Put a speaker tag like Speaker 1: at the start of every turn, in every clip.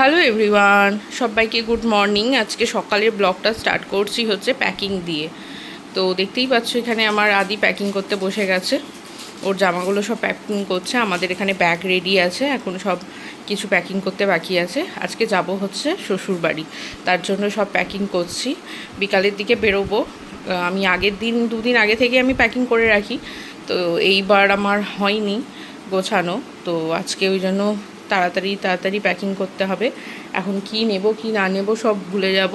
Speaker 1: Hello everyone, সবাইকে good morning. আজকে সকালের ব্লগটা স্টার্ট করছি হচ্ছে প্যাকিং দিয়ে। তো দেখতেই পাচ্ছ এখানে আমার আদি প্যাকিং করতে বসে গেছে। ওর জামাগুলো সব প্যাকিং করছে, আমাদের এখানে ব্যাগ রেডি আছে, এখন সব কিছু প্যাকিং করতে বাকি আছে। আজকে যাব হচ্ছে শ্বশুর বাড়ি তার জন্য সব প্যাকিং করছি। বিকালের দিকে বেরোবো। আমি আগের দিন, দুদিন আগে থেকে আমি প্যাকিং করে রাখি। তো এইবার আমার হয়নি গোছানো। তো আজকে ওই জন্য তাড়াতাড়ি তাড়াতাড়ি প্যাকিং করতে হবে। এখন কি নেব কি না নেব সব ভুলে যাব।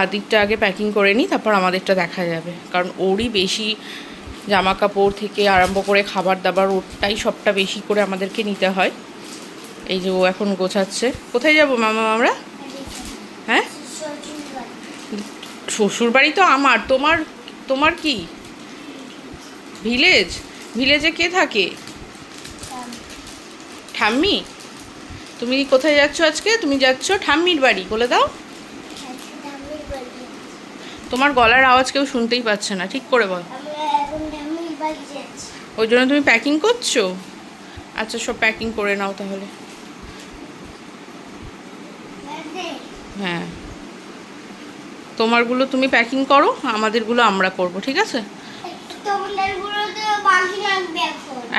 Speaker 1: আদিকটা আগে প্যাকিং করে নিই তারপর আমাদেরটা দেখা যাবে। কারণ ওরই বেশি জামা কাপড় থেকে আরম্ভ করে খাবার দাবার ওরটাই সবটা বেশি করে আমাদেরকে নিতে হয়। এই যে ও এখন গোছাচ্ছে। কোথায় যাব মামা আমরা? হ্যাঁ? শ্বশুর বাড়ি তো আমার। তোমার তোমার কি? ভিলেজ ভিলেজে কে থাকে? ঠাম্মি? তুমি কোথায় যাচ্ছ আজকে? তুমি যাচ্ছ ঠাম্মির বাড়ি বলে দাও। তোমার গলার আওয়াজ কেউ শুনতেই পাচ্ছে না ঠিক করে বল। ওই জন্য তুমি প্যাকিং করছ? আচ্ছা সব প্যাকিং করে নাও তাহলে। হ্যাঁ। তোমারগুলো তুমি প্যাকিং করো আমাদেরগুলো আমরা করব ঠিক আছে?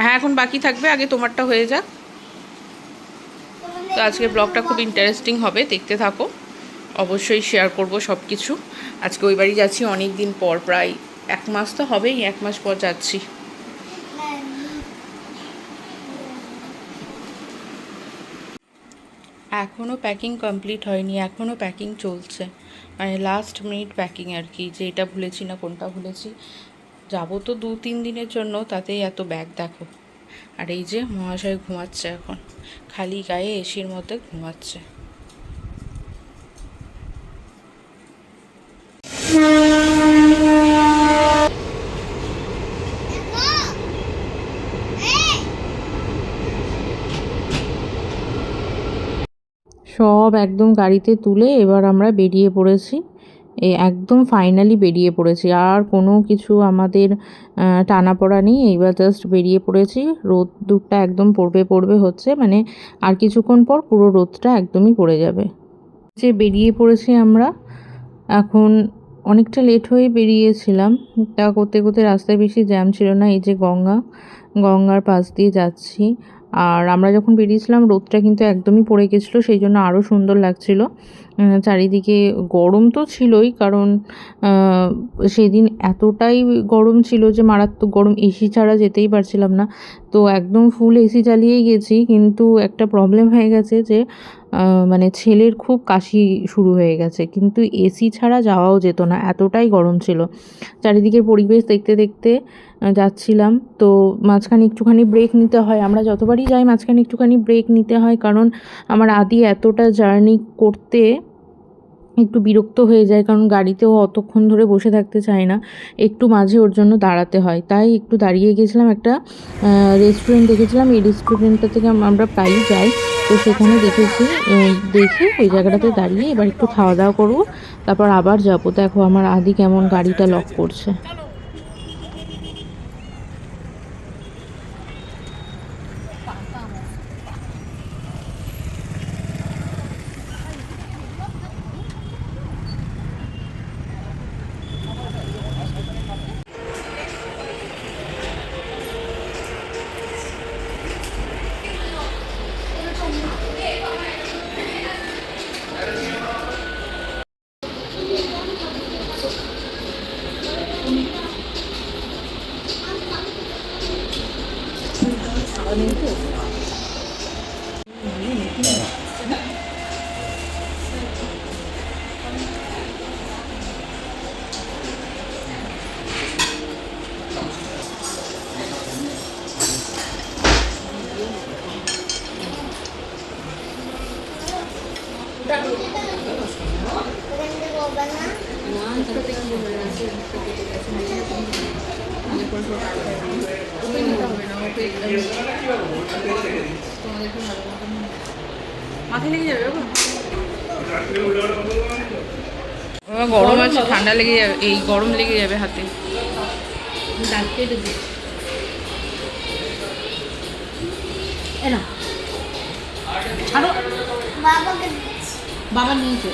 Speaker 1: হ্যাঁ এখন বাকি থাকবে আগে তোমারটা হয়ে যাক। তো আজকে ব্লগটা খুব ইন্টারেস্টিং হবে, দেখতে থাকো। অবশ্যই শেয়ার করব সব কিছু আজকে ওই বাড়ি যাচ্ছি অনেক দিন পর, প্রায় এক মাস তো হবেই, এক মাস পর যাচ্ছি। এখনও প্যাকিং কমপ্লিট হয়নি এখনও প্যাকিং চলছে। মানে লাস্ট মিনিট প্যাকিং আর কি, যে এটা ভুলেছি না কোনটা ভুলেছি। যাব তো দু তিন দিনের জন্য, তাতেই এত ব্যাগ দেখো। আর এই যে মহাশয় ঘুমাচ্ছে এখন। খালি গায়ে এসির মধ্যে ঘুমাচ্ছে। সব একদম গাড়িতে তুলে এবার আমরা বেরিয়ে পড়েছি। এ একদম ফাইনালি বেরিয়ে পড়েছি। আর কোনো কিছু আমাদের টানা পড়া নেই। এইবার জাস্ট বেরিয়ে পড়েছি। রোদ দুধটা একদম পড়বে পড়বে হচ্ছে। মানে আর কিছুক্ষণ পর পুরো রোদটা একদমই পড়ে যাবে। যে বেরিয়ে পড়েছি আমরা, এখন অনেকটা লেট হয়ে বেরিয়েছিলাম। তা করতে করতে রাস্তায় বেশি জ্যাম ছিল না। এই যে গঙ্গা, গঙ্গার পাশ দিয়ে যাচ্ছি। আর আমরা যখন বেরিয়েছিলাম, রোদটা কিন্তু একদমই পড়ে গেছিল, সেই জন্য আরও সুন্দর লাগছিল। চারিদিকে গরম তো ছিলই, কারণ সেদিন এতটাই গরম ছিল যে মারাত্মক গরম এসি ছাড়া যেতেই পারছিলাম না। তো একদম ফুল এসি চালিয়েই গেছি, কিন্তু একটা প্রবলেম হয়ে গেছে যে মানে ছেলের খুব কাশি শুরু হয়ে গেছে। কিন্তু এসি ছাড়া যাওয়াও যেত না, এতটাই গরম ছিল। চারিদিকের পরিবেশ দেখতে দেখতে যাচ্ছিলাম। তো মাঝখানে একটুখানি ব্রেক নিতে হয়। আমরা যতবারই যাই, মাঝখানে একটুখানি ব্রেক নিতে হয়। কারণ আমার আদি এতটা জার্নি করতে একটু বিরক্ত হয়ে যায়, কারণ গাড়িতেও অতক্ষণ ধরে বসে থাকতে চায় না। একটু মাঝে ওর জন্য দাঁড়াতে হয়। তাই একটু দাঁড়িয়ে গেছিলাম একটা রেস্টুরেন্ট দেখেছিলাম। এই রেস্টুরেন্টটা থেকে আমরা প্রায়ই যাই। তো সেখানে দেখেছি দেখে ওই জায়গাটাতে দাঁড়িয়ে এবার একটু খাওয়া দাওয়া করব, তারপর আবার যাব। দেখো আমার আদি কেমন গাড়িটা লক করছে। মাথায় লেগে যাবে বাবা গরম আছে ঠান্ডা লেগে যাবে এই গরম লেগে যাবে হাতে।
Speaker 2: দাঁত কেটে দিই এ না
Speaker 1: বাবা নিয়েছে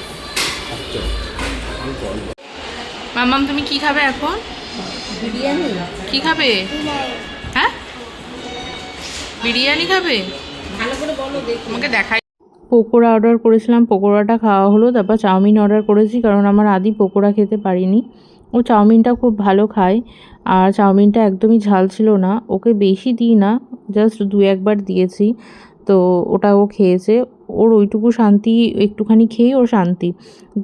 Speaker 3: মামাম তুমি কি খাবে এখন?
Speaker 1: বিরিয়ানি?
Speaker 3: কি খাবে? হ্যাঁ? বিরিয়ানি খাবে?
Speaker 1: ভালো করে বলো
Speaker 3: তোমাকে দেখাই। পকোড়া অর্ডার করেছিলাম পকোড়াটা খাওয়া হলো তারপর চাউমিন অর্ডার করেছি কারণ আমার আদি পকোড়া খেতে পারিনি। ও চাউমিনটা খুব ভালো খায় আর চাউমিনটা একদমই ঝাল ছিল না। ওকে বেশি দিই না জাস্ট দু একবার দিয়েছি। তো ওটা ও খেয়েছে। ওর ওইটুকু শান্তি, একটুখানি খেয়ে ওর শান্তি।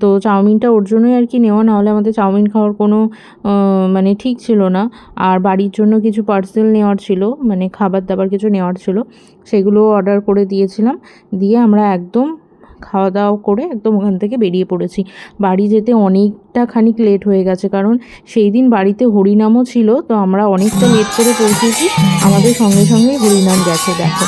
Speaker 3: তো চাউমিনটা ওর জন্যই আর কি নেওয়া না হলে আমাদের চাউমিন খাওয়ার কোনো মানে ঠিক ছিল না। আর বাড়ির জন্য কিছু পার্সেল নেওয়ার ছিল মানে খাবার দাবার কিছু নেওয়ার ছিল, সেগুলো অর্ডার করে দিয়েছিলাম। দিয়ে আমরা একদম খাওয়া দাওয়া করে একদম ওখান থেকে বেরিয়ে পড়েছি। বাড়ি যেতে অনেকটা খানিক লেট হয়ে গেছে, কারণ সেই দিন বাড়িতে হরিনামও ছিল, তো আমরা অনেকটা লেট করে পৌঁছেছি। আমাদের সঙ্গে সঙ্গে হরিনাম গেছে, দেখো।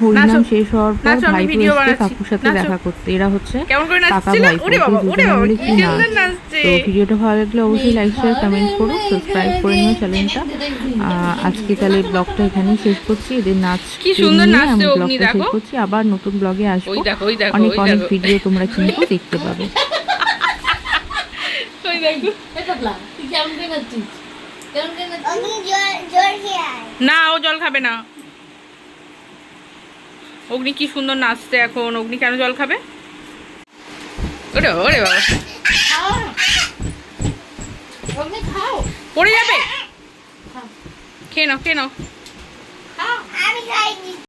Speaker 3: হরিনাম শেষ হওয়ার পর
Speaker 1: নাচো, ভিডিও
Speaker 3: এসছে কাকুর সাথে দেখা করতে। এরা হচ্ছে কাকা
Speaker 1: বাবা
Speaker 3: তো
Speaker 1: কি
Speaker 3: নাচ। ভিডিওটা ভালো লাগলে অবশ্যই লাইক শেয়ার কমেন্ট করো সাবস্ক্রাইব করে নিও চ্যানেলটা আজকে তাহলে ব্লগটা এখানেই শেষ করছি। এদের নাচ
Speaker 1: কি সুন্দর নাচছে
Speaker 3: আমি ব্লগটা শেষ করছি। আবার নতুন ব্লগে আসব।
Speaker 1: দেখো
Speaker 3: অনেক অনেক ভিডিও তোমরা কিন্তু দেখতে পাবে।
Speaker 1: না ও জল খাবে না। অগ্নি কি সুন্দর নাচতে এখন? অগ্নি কেন জল খাবে? ওরে ওরে বাবা। পড়ে যাবে? খেয়ে নাও খেয়ে নাও।
Speaker 4: আমি খাইনি।